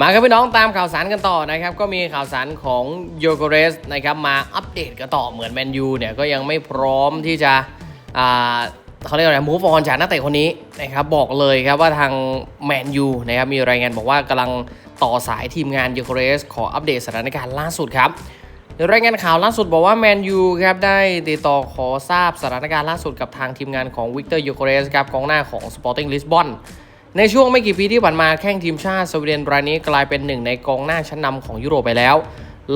มาครับพี่น้องตามข่าวสารกันต่อนะครับ ก็มีข่าวสารของโยโกเรสนะครับมาอัปเดตกันต่อเหมือนแมนยูเนี่ยก็ยังไม่พร้อมที่จะเขาเรียกอะไรมูฟออนจากนักเตะคนนี้นะครับบอกเลยครับว่าทางแมนยูนะครับมีรายงานบอกว่ากำลังต่อสายทีมงานโยโกเรสขออัปเดตสถานการณ์ล่าสุดครับโดยรายงานข่าวล่าสุดบอกว่าแมนยูครับได้ติดต่อขอทราบสถานการณ์ล่าสุดกับทางทีมงานของวิกเตอร์ยูโคเรสครับกองหน้าของ Sporting Lisbon ในช่วงไม่กี่ปีที่ผ่านมาแข้งทีมชาติสวีเดนรายนี้กลายเป็นหนึ่งในกองหน้าชั้นนำของยุโรปไปแล้ว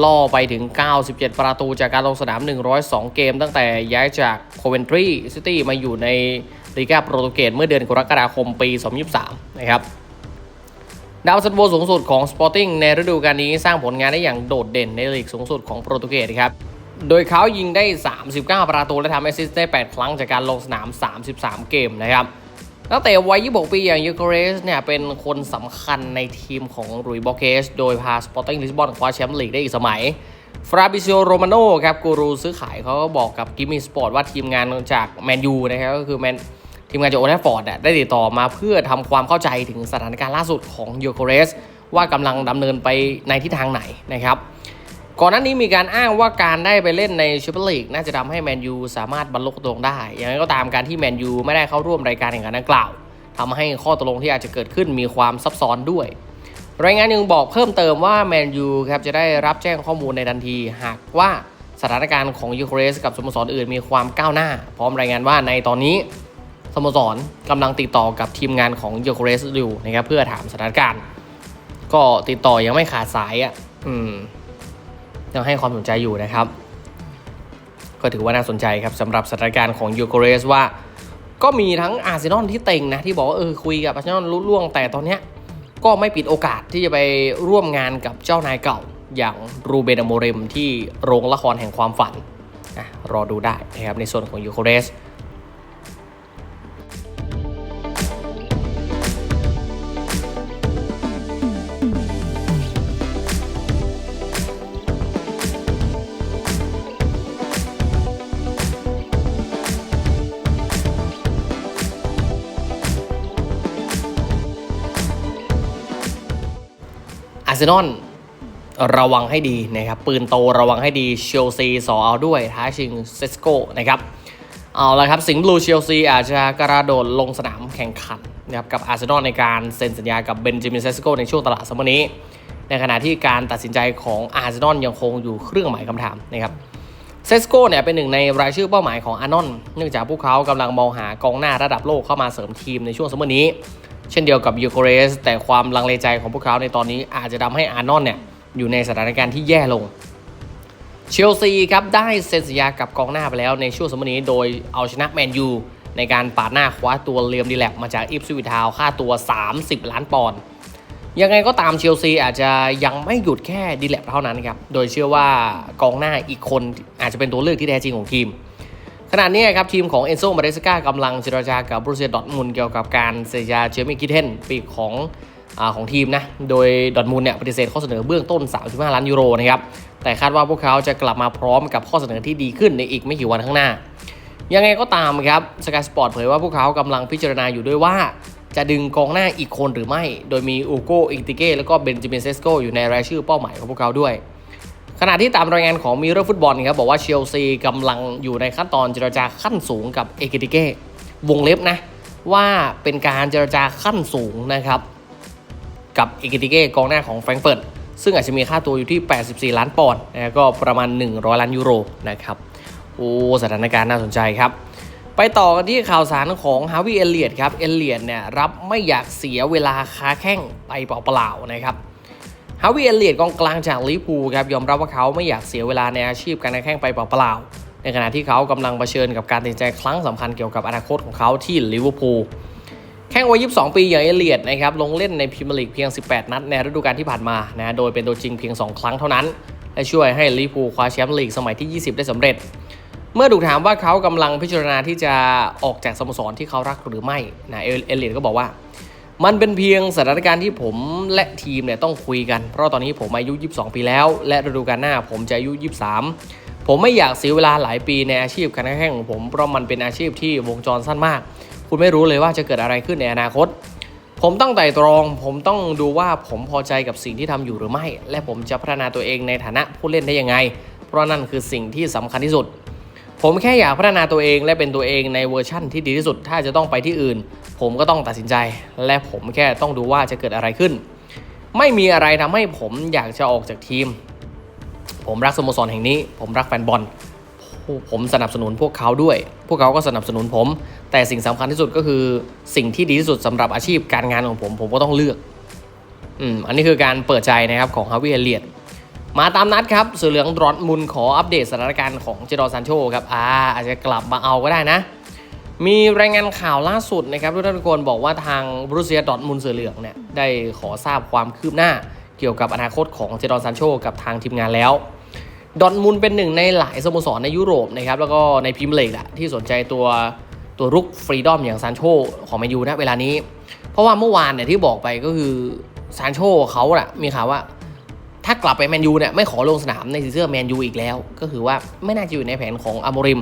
ล่อไปถึง 97 ประตูจากการลงสนาม 102 เกม ตั้งแต่ย้ายจากโคเวนทรีซิตี้มาอยู่ในลีกาโปรตุเกสเมื่อเดือนกรกฎาคมปี 2023 นะครับดาวซันโวสูงสุดของ Sporting ในฤดูกาลนี้สร้างผลงานได้อย่างโดดเด่นในลีกสูงสุดของโปรตุเกสครับ โดยเขายิงได้ 39 ประตูและทำแอสซิสต์ได้ 8 ครั้งจากการลงสนาม 33 เกมนะครับ นักเตะวัย 26 ปีอย่างยูโกเรสเนี่ยเป็นคนสำคัญในทีมของรุยบอเกส โดยพา Sporting Lisbon คว้าแชมป์ลีกได้อีกสมัย ฟราบิซิโอโรมาโนครับกูรูซื้อขายเขาก็บอกกับกิมมี่สปอร์ตว่าทีมงานจากแมนยูนะครับก็คือแมนทีมงานจากโอแทฟฟอร์ดได้ติดต่อมาเพื่อทำความเข้าใจถึงสถานการณ์ล่าสุดของยูโคเรส ว่ากำลังดำเนินไปในทิศทางไหนนะครับ ก่อนหน้านี้มีการอ้างว่าการได้ไปเล่นในแชมเปี้ยนลีกน่าจะทำให้แมนยูสามารถบรรลุตรงได้ อย่างไรก็ตามการที่แมนยูไม่ได้เข้าร่วมรายการแข่งขันดังกล่าวทำให้ข้อตกลงที่อาจจะเกิดขึ้นมีความซับซ้อนด้วย รายงานยังบอกเพิ่มเติมว่าแมนยูครับจะได้รับแจ้งข้อมูลในทันที หากว่าสถานการณ์ของยูโครสกับสโมสรอื่นมีความก้าวหน้า พร้อมรายงานว่าในตอนนี้สโมสรกำลังติดต่อกับทีมงานของโยโครสอยู่นะครับเพื่อถามสถานการณ์ ก็ติดต่อยังไม่ขาดสายอะอืม ยังให้ความสนใจอยู่นะครับ ก็ถือว่าน่าสนใจครับสำหรับสถานการณ์ของยูโคเรสว่า ก็มีทั้งอาร์เซนอลที่เต็งนะที่บอกว่าเออคุยกับอาร์เซนอลรุ่ล่วงแต่ตอนเนี้ยก็ไม่ปิดโอกาสที่จะไปร่วมงานกับเจ้านายเก่าอย่างรูเบนอโมเรมที่โรงละครแห่งความฝันนะรอดูได้นะครับในส่วนของยูโคเรส เซนอลระวังให้ดีนะครับปืนโตระวังให้ดีเชลซีสอเอาด้วยท้าชิงเซสโกนะครับเอาละครับสิงห์บลูเชลซีอาจจะกระโดดลงสนามแข่งขันนะครับกับอาร์เซนอลในการเซ็นสัญญากับเบนจามินเซสโกในช่วงตลาดซัมเมอร์นี้ ในขณะที่การตัดสินใจของอาร์เซนอลยังคงอยู่เครื่องหมายคำถามนะครับเซสโกเนี่ยเป็นหนึ่งในรายชื่อเป้าหมายของอานอนเนื่องจากพวกเขากำลังมองหากองหน้าระดับโลกเข้ามาเสริมทีมในช่วงซัมเมอร์นี้ เช่นเดียวกับยูโกเรส แต่ความลังเลใจของพวกเขาในตอนนี้อาจจะทำให้อานอนเนี่ยอยู่ในสถานการณ์ที่แย่ลง เชลซีครับได้เซ็นสัญญากับกองหน้าไปแล้วในช่วงสมอนี้โดยเอาชนะแมนยูในการปาดหน้าคว้าตัวเลียมดีแลบมาจากอิฟสวิทาวค่าตัว 30 ล้านปอนด์ยังไงก็ตามเชลซีอาจจะยังไม่หยุดแค่ดีแลบเท่านั้นครับ โดยเชื่อว่ากองหน้าอีกคนอาจจะเป็นตัวเลือกที่แท้จริงของทีม ขณะนี้ครับทีมของเอนโซมาเดสกากำลังเจรจากับบรูเซียดอร์ทมุนเกี่ยวกับการเซ็นสัญญาเจมี่กิเทนปีกของอของทีมนะ โดยดอทมุนเนี่ยปฏิเสธข้อเสนอเบื้องต้น 35 ล้านยูโรนะครับ แต่คาดว่าพวกเขาจะกลับมาพร้อมกับข้อเสนอที่ดีขึ้นในอีกไม่กี่วันข้างหน้า ยังไงก็ตามครับสกายสปอร์ตเผยว่าพวกเขากำลังพิจารณาอยู่ด้วยว่า จะดึงกองหน้าอีกคนหรือไม่ โดยมีอูโกอิติเก้แล้วก็เบนจามินเซสโกอยู่ในรายชื่อเป้าหมายของพวกเขาด้วย ขณะที่ตามรายงานของมิเรอร์ฟุตบอลครับบอกว่าเชลซีกำลังอยู่ในขั้นตอนเจรจาขั้นสูงกับเอกิติเก้วงเล็บนะ ว่าเป็นการเจรจาขั้นสูงนะครับ กับเอกิติเก้กองหน้าของแฟรงก์เฟิร์ตซึ่งอาจจะมีค่าตัวอยู่ที่ 84 ล้านปอนด์นะก็ประมาณ 100 ล้านยูโรนะครับโอ้สถานการณ์น่าสนใจครับ ไปต่อกันที่ข่าวสารของฮาวิเอเลียดครับเอเลียดเนี่ยรับไม่อยากเสียเวลาค้าแข้งไปเปล่าๆนะครับ ฮาวิเอเลียดกองกลางจากลิเวอร์พูครับยอมรับว่าเขาไม่อยากเสียเวลาในอาชีพการแข่งไปเปล่าๆในขณะที่เขากำลังเผชิญกับการตัดใจครั้งสำคัญเกี่ยวกับอนาคตของเขาที่ลิเวอร์พูลแข่งวัย 22 ปีอย่างเอเลียดนะครับลงเล่นในพรีเมียร์ลีกเพียง 18 นัดในฤดูกาลที่ผ่านมานะโดยเป็นตัวจริงเพียง 2 ครั้งเท่านั้นและช่วยให้ลิเวอร์พูคว้าแชมป์ลีกสมัยที่ 20 ได้สำเร็จ เมื่อถูกถามว่าเขากำลังพิจารณาที่จะออกจากสโมสรที่เขารักหรือไม่นะเอเอเลียดก็บอกว่า มันเป็นเพียงสถานการณ์ที่ผมและทีมเนี่ยต้องคุยกัน เพราะตอนนี้ผมอายุ 22 ปีแล้ว และฤดูกาลหน้าผมจะอายุ 23 ผมไม่อยากเสียเวลาหลายปีในอาชีพการแข่งของผม เพราะมันเป็นอาชีพที่วงจรสั้นมาก คุณไม่รู้เลยว่าจะเกิดอะไรขึ้นในอนาคต ผมต้องไต่ตรอง ผมต้องดูว่าผมพอใจกับสิ่งที่ทำอยู่หรือไม่ และผมจะพัฒนาตัวเองในฐานะผู้เล่นได้ยังไง เพราะนั่นคือสิ่งที่สำคัญที่สุดผมแค่อยากพัฒนาตัวเองและเป็นตัวเองในเวอร์ชั่นที่ดีที่สุด ถ้าจะต้องไปที่อื่น ผมก็ต้องตัดสินใจ และผมแค่ต้องดูว่าจะเกิดอะไรขึ้น ไม่มีอะไรทำให้ผมอยากจะออกจากทีม ผมรักสโมสรแห่งนี้ ผมรักแฟนบอลผมสนับสนุนพวกเขาด้วย พวกเขาก็สนับสนุนผม แต่สิ่งสำคัญที่สุดก็คือสิ่งที่ดีที่สุดสำหรับอาชีพการงานของผม ผมก็ต้องเลือกอืมอันนี้คือการเปิดใจนะครับของฮาวิเอเลียดมาตามนัดครับเสือเหลืองดรอทมุนขออัปเดตสถานการณ์ของเจดอร์ซานโชครับอ่าอาจจะกลับมาเอาก็ได้นะ มีรายงานข่าวล่าสุดนะครับทุกท่านทุกคนบอกว่าทางบรูเซียดอทมุนเสือเหลืองเนี่ยได้ขอทราบความคืบหน้าเกี่ยวกับอนาคตของเจดอร์ซานโชกับทางทีมงานแล้ว ดอทมุนเป็นหนึ่งในหลายสโมสรในยุโรปนะครับแล้วก็ในพรีเมียร์ลีกอะที่สนใจตัวตัวรุกฟรีดอมอย่างซานโชของแมนยูนะเวลานี้ เพราะว่าเมื่อวานเนี่ยที่บอกไปก็คือซานโชเขาอะมีข่าวว่าถ้ากลับไปแมนยูเนี่ยไม่ขอลงสนามในสีเสื้อแมนยูอีกแล้ว ก็คือว่าไม่น่าจะอยู่ในแผนของอโมริม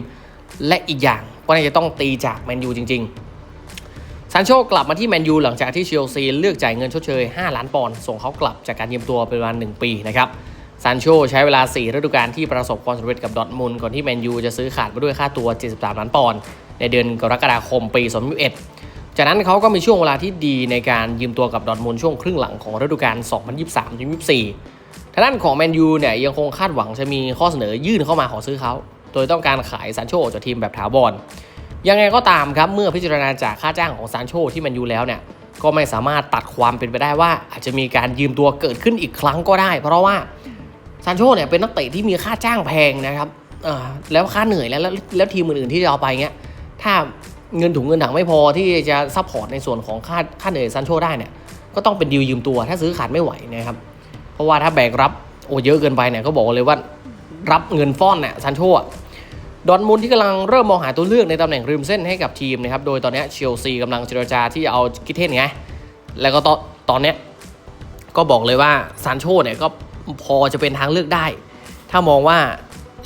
และอีกอย่าง ก็น่าจะต้องตีจากแมนยูจริงๆซานโชกลับมาที่แมนยูหลังจากที่เชลซีเลือกจ่ายเงินชดเชย 5 ล้านปอนด์ส่งเขากลับจากการยืมตัวเป็นเวลา1ปีนะครับซานโชใช้เวลา 4 ฤดูกาลที่ประสบความสำเร็จกับดอทมุนด์ก่อนที่แมนยูจะซื้อขาดมาด้วยค่าตัว 73 ล้านปอนด์ในเดือนกรกฎาคมปี 2021 จากนั้นเขาก็มีช่วงเวลาที่ดีในการยืมตัวกับดอทมุนด์ช่วงครึ่งหลังของฤดูกาล 2023-24ทางด้านของแมนยูเนี่ยยังคงคาดหวังจะมีข้อเสนอยื่นเข้ามาขอซื้อเขา โดยต้องการขายซานโชออกจากทีมแบบถาวรยังไงก็ตามครับเมื่อพิจารณาจากค่าจ้างของซานโชที่แมนยูแล้วเนี่ยก็ไม่สามารถตัดความเป็นไปได้ว่า อาจจะมีการยืมตัวเกิดขึ้นอีกครั้งก็ได้ เพราะว่าซานโชเนี่ยเป็นนักเตะที่มีค่าจ้างแพงนะครับแล้วค่าเหนื่อยแล้วแล้วแล้วทีมอื่นๆที่จะเอาไปเงี้ยถ้าเงินถุงเงินถังไม่พอที่จะซัพพอร์ตในส่วนของค่าค่าเหนื่อยซานโชได้เนี่ยก็ต้องเป็นดีลยืมตัวถ้าซื้อขาดไม่ไหวนะครับเพราะว่าถ้าแบกรับโอ้เยอะเกินไปเนี่ยก็บอกเลยว่ารับเงินฟ้อนเนี่ยซานโช ดอนมุนที่กำลังเริ่มมองหาตัวเลือกในตำแหน่งริมเส้นให้กับทีมนะครับ โดยตอนนี้เชลซีกำลังเจรจาที่จะเอากิเทนไง แล้วก็ตอนตอนนี้ก็บอกเลยว่าซานโชเนี่ยก็พอจะเป็นทางเลือกได้ ถ้ามองว่า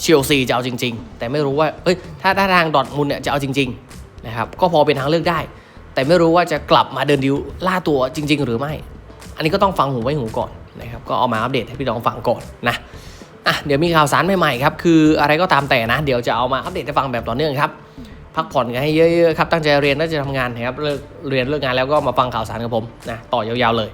เชลซีจะเอาจริง ๆ แต่ไม่รู้ว่าเอ้ยถ้าถ้าทางดอทมุนเนี่ยจะเอาจริงๆนะครับก็พอเป็นทางเลือกได้ แต่ไม่รู้ว่าจะกลับมาเดินดิวล่าตัวจริง ๆ หรือไม่ อันนี้ก็ต้องฟังหูไว้หูก่อนนะครับก็เอามาอัปเดตให้พี่น้องฟังก่อนนะ อะเดี๋ยวมีข่าวสารใหม่ๆครับ คืออะไรก็ตามแต่นะ เดี๋ยวจะเอามาอัปเดตให้ฟังแบบต่อเนื่องครับ พักผ่อนกันให้เยอะๆครับ ตั้งใจเรียนตั้งใจทำงานนะครับ เลิกเรียนเลิกงานแล้วก็มาฟังข่าวสารกับผมนะ ต่อยาวๆเลย